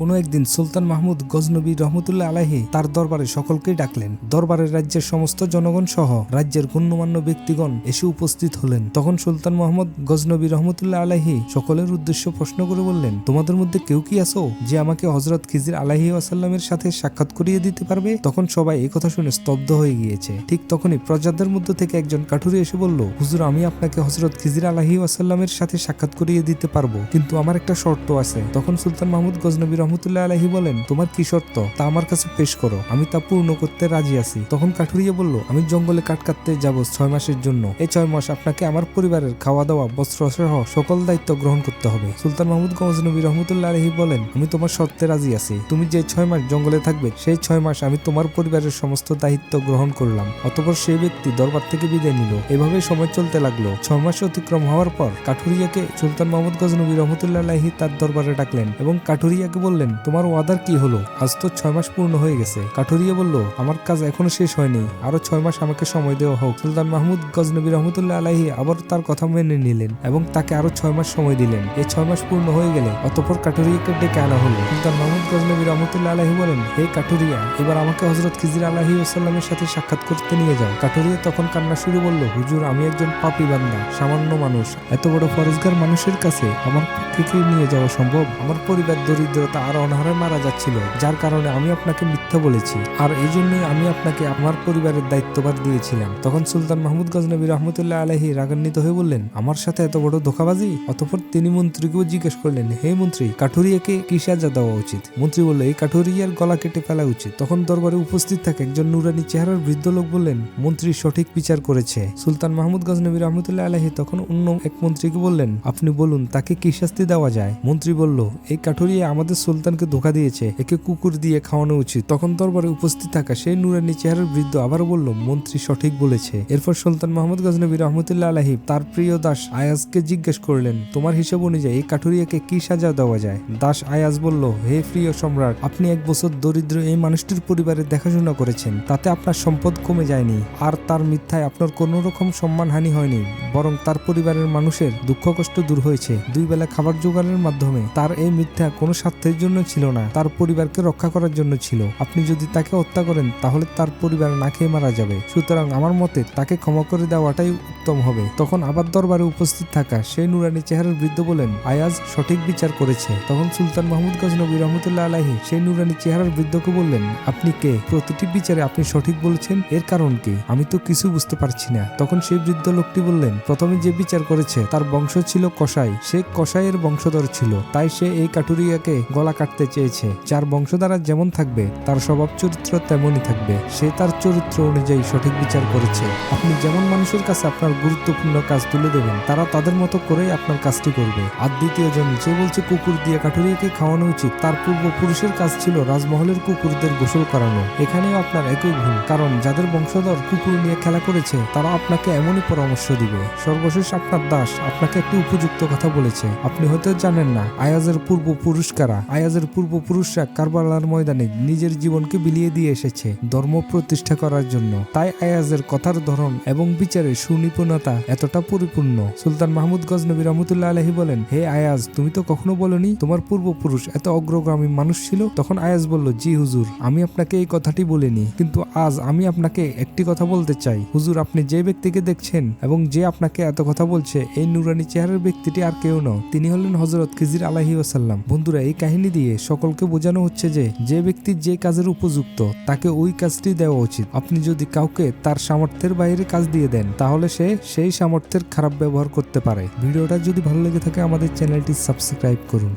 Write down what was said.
কোনো একদিন সুলতান মাহমুদ গজনবী রহমতুল্লাহ আলাহি তার দরবারে সকলকেই ডাকলেন। দরবারের রাজ্যের সমস্ত জনগণ সহ রাজ্যের গণ্যমান্য ব্যক্তিগণ এসে উপস্থিত হলেন। তখন সুলতান মোহাম্মদ গজনবী রহমতুল্লাহ আলাহি সকলের উদ্দেশ্য প্রশ্ন করে বললেন, তোমাদের মধ্যে কেউ কি আছো যে আমাকে হজরত খিজির আলাহি আসাল্লামের সাথে সাক্ষাৎ করিয়ে দিতে পারবে? তখন সবাই এই কথা শুনে স্তব্ধ হয়ে গিয়েছে। ঠিক তখনই প্রজাদের মধ্যে থেকে একজন কাঠুরি এসে বলল, হুজুর, আমি আপনাকে হজরত খিজির আলাহি আসাল্লামের সাথে সাক্ষাৎ করিয়ে দিতে পারব, কিন্তু আমার একটা শর্ত আছে। তখন সুলতান মাহমুদ গজনবী রহমতুল্লাহ আলাহি বলেন, তোমার কি শর্ত? তা আমার কাছে পেশ করো। আমি তা পূর্ণ করতে রাজি আছি। তখন কাঠুরিয়া বলল, আমি জঙ্গলে কাঠ কাটতে যাব ছয় মাসের জন্য। এই ছয় মাস আপনাকে আমার পরিবারের খাওয়া দাওয়া, বস্ত্র সহ সকল দায়িত্ব গ্রহণ করতে হবে। সুলতান মাহমুদ গজনবী রহমতুল্লাহ আলহি বলেন, আমি তোমার শর্তে রাজি আছি। তুমি যে ছয় মাস জঙ্গলে থাকবে, সেই ছয় মাস আমি তোমার পরিবারের সমস্ত দায়িত্ব গ্রহণ করলাম। অতপর সেই ব্যক্তি দরবার থেকে বিদায় নিল। এভাবে সময় চলতে লাগল। ছয় মাস অতিক্রম হওয়ার পর কাঠুরিয়াকে সুলতান মোহাম্মদ গজনবী রহমতুল্লাহ আলাহি তার দরবারে ডাকলেন এবং কাঠুরিয়াকে বললেন তোমার ওয়াদার কি হলো? আজ তো ছয় মাস পূর্ণ হয়ে গেছে। কাঠুরিয়া বলল, আমার কাজ এখনও শেষ হয়নি। আরও ছয় মাস আমাকে সময় দেওয়া হোক। সুলতান মাহমুদ গজনবী রহমতুল্লাহ আলাহি আবার তার কথা মেনে নিলেন এবং তাকে আরও ছয় মাস সময় দিলেন। এই ছয় মাস পূর্ণ হয়ে গেলে অতপর কাঠুরিয়াকে ডেকে আনা হলো। সুলতান মাহমুদ গজনবী রহমতুল্লাহ আলাহি বলেন, হে কাঠুরিয়া, এবার আমাকে হজরত খিজির আলাহি ওসাল্লামের সাথে সাক্ষাৎ করতে নিয়ে যাও। কাঠুরিয়া তখন কান্না শুরু বলল হুজুর, আমি একজন পাপী বান্দা, সামান্য মানুষ। এত বড় ফরজগার মানুষের কাছে আমার পক্ষে নিয়ে যাওয়া সম্ভব? আমার পরিবার দরিদ্রতা আর অনাহারে মারা যাচ্ছিল, যার কারণে আমি আপনাকে মিথ্যা বলেছি। আর এই জন্যই আমি আপনাকে আমার পরিবারের দায়িত্বভার দিয়েছিলাম। তখন সুলতান মাহমুদ গজনবী রহমতুল্লাহ আলহী রাগান্বিত হয়ে বললেন, আমার সাথে এত বড় ধোকাবাজি? অতঃপর তিনি মন্ত্রীকেও জিজ্ঞেস করলেন, হে মন্ত্রী, কাঠুরিয়াকে কি সাজা দেওয়া উচিত? মন্ত্রী বলল, এই কাঠুরিয়ার গলা কেটে ফেলা উচিত। তখন দরবারে উপস্থিত থাকে একজন নুরানি চেহারার বৃদ্ধ লোক বললেন, মন্ত্রী সঠিক বিচার করেছে। সুলতান মাহমুদ গজনবী রহমতুল্লাহ আলহী তখন অন্য এক মন্ত্রীকে বললেন, আপনি বলুন, তাকে কি শাস্তি দেওয়া যায়? মন্ত্রী বলল, এই কাঠুরিয়া আমাদের সুলতানকে ধোকা দিয়েছে, একে কুকুর দিয়ে খাওয়ানো উচিত। তখন দরবারে উপস্থিত থাকা সেই নুরানি চেহারার বৃদ্ধ আবার বলল, মন্ত্রী সঠিক বলেছে। এরপর সুলতান মাহমুদ গজনবী রহমতুল্লাহ আলহিব তার প্রিয় দাস আয়াজকে জিজ্ঞেস করলেন, তোমার হিসেব অনুযায়ী কাঠুরিয়াকে কি সাজা দেওয়া যায়? দাস আয়াজ বলল, হে প্রিয় সম্রাট, আপনি এক বছর দরিদ্র এই মানুষটির পরিবারের দেখাশোনা করেছেন, তাতে আপনার সম্পদ কমে যায়নি, আর তার মিথ্যায় আপনার কোনো রকম সম্মানহানি হয়নি, বরং তার পরিবারের মানুষের দুঃখ কষ্ট দূর হয়েছে। দুই বেলা খাবার জোগাড়ের মাধ্যমে তার এই মিথ্যা কোনো স্বার্থের জন্য ছিল না, তার পরিবারকে রক্ষা করার জন্য ছিল। আপনি যদি তাকে হত্যা করেন, তাহলে তার পরিবার না খেয়ে মারা যাবে। সুতরাং আমার মতে তাকে ক্ষমা করে দেওয়াটাই উত্তম হবে। তখন আবার দরবারে উপস্থিত থাকা সেই নুরানি চেহারার বৃদ্ধ বলেন আয়াজ সঠিক বিচার করেছে। তখন সুলতান মাহমুদ গজনবী রহমতুল্লাহ আলাহি সেই নুরানি চেহারার বৃদ্ধকে বললেন, আপনি কে? প্রতিটি বিচারে আপনি সঠিক বলেছেন, এর কারণ কি? আমি তো কিছু বুঝতে পারছি না। তখন সেই বৃদ্ধ লোকটি বললেন, প্রথমে যে বিচার করেছে, তার বংশ ছিল কসাই। সে কসাইয়ের বংশধর ছিল। তাই সে এই কাটুরিয়াকে গলা কাটতে চেয়েছে। যার বংশধারা যেমন থাকবে, তার স্বভাব চরিত্র তেমনই থাকবে। সে তার চরিত্র অনুযায়ী সঠিক বিচার করেছে। আপনি যেমন মানুষের কাছে আপনার গুরুত্বপূর্ণ কাজ তুলে দেবেন, তারা তাদের মতো করেই আপনার কাজটি করবে। আর দ্বিতীয় জন যে বলছে কুকুর দিয়ে কাঠুরিয়াকে খাওয়ানো উচিত, তার পূর্বপুরুষের কাজ ছিল রাজমহলের কুকুরদের গোসল করানো। এখানেও আপনার একই ভুল কারণ যাদের বংশধর কুকুর নিয়ে খেলা করেছে, তারা আপনাকে এমনই পরামর্শ দিবে। সর্বশেষ আপনার দাস আপনাকে একটি উপযুক্ত কথা বলেছে। আপনি হয়তো জানেন না, আয়াজের পূর্বপুরুষ কারা? আয়াজের পূর্বপুরুষরা কারবালার ময়দানে নিজের জীবনকে বিলিয়ে দিয়ে এসেছে ধর্ম প্রতিষ্ঠা করার জন্য। তাই আয়াজের কথার ধরন এবং বিচারের সুনিপুণতা এতটা পরিপূর্ণ। সুলতান মাহমুদ গজনবী রহমতুল্লাহ আলহি বলেন, হে আয়াজ, তুমি তো কখনো বলনি, তোমার পূর্বপুরুষ এত অগ্রগামী মানুষ ছিল? তখন আয়াজ বলল, জি হুজুর, আমি আপনাকে এই কথাটি বলিনি, কিন্তু আজ আমি আপনাকে একটি কথা বলতে চাই। হুজুর, আপনি যে ব্যক্তিকে দেখছেন এবং যে আপনাকে এত কথা বলছে, এই নুরানি চেহারার ব্যক্তিটি আর কেউ নয়। তিনি হলেন হজরত খিজির আলাহি ওসাল্লাম বন্ধুরা, এই কাহিনী দিয়ে সকলকে বোঝানো হচ্ছে যে যে ব্যক্তি যে কাজের উপযুক্ত, তাকে ওই কাজটি দেওয়া উচিত। আপনি যদি কাউকে তার সামর্থ্যের বাইরে কাজ দিয়ে দেন, তাহলে সে সেই সামর্থ্যের খারাপ ব্যবহার করতে পারে। ভিডিওটা যদি ভালো লেগে থাকে, আমাদের চ্যানেলটি সাবস্ক্রাইব করুন।